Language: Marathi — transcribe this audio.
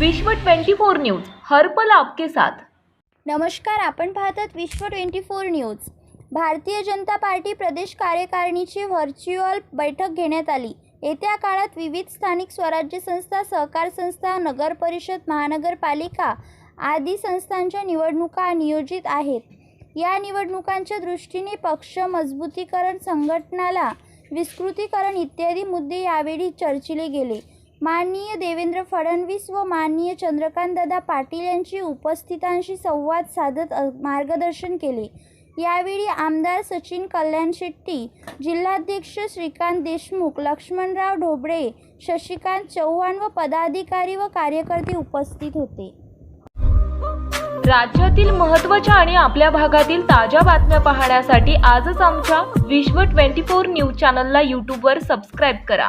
विश्व 24 न्यूज हर्पल आपके साथ. नमस्कार आपण पाहतात विश्व twenty four news. Bharatiya Janata party प्रदेश कार्यकारिणीची व्हर्च्युअल बैठक घेण्यात आली. येत्या काळात विविध स्थानिक स्वराज्य संस्था सहकार संस्था नगर परिषद महानगरपालिका आदी संस्थांच्या निवडणुका नियोजित आहेत. या निवडणुकांच्या दृष्टीने पक्ष मजबूतीकरण संघटनाला विस्तृतीकरण इत्यादी मुद्दे यावेळी चर्चिले गेले. माननीय देवेंद्र फडणवीस व माननीय चंद्रकांतदादा पाटील यांची उपस्थितांशी संवाद साधत मार्गदर्शन केले. यावेळी आमदार सचिन कल्याण शेट्टी जिल्हाध्यक्ष श्रीकांत देशमुख लक्ष्मणराव ढोबळे शशिकांत चव्हाण व पदाधिकारी व कार्यकर्ते उपस्थित होते. राज्यातील महत्त्वाच्या आणि आपल्या भागातील ताज्या बातम्या पाहण्यासाठी आजच आमच्या विश्व 24 न्यूज चॅनलला यूट्यूबवर सबस्क्राईब करा.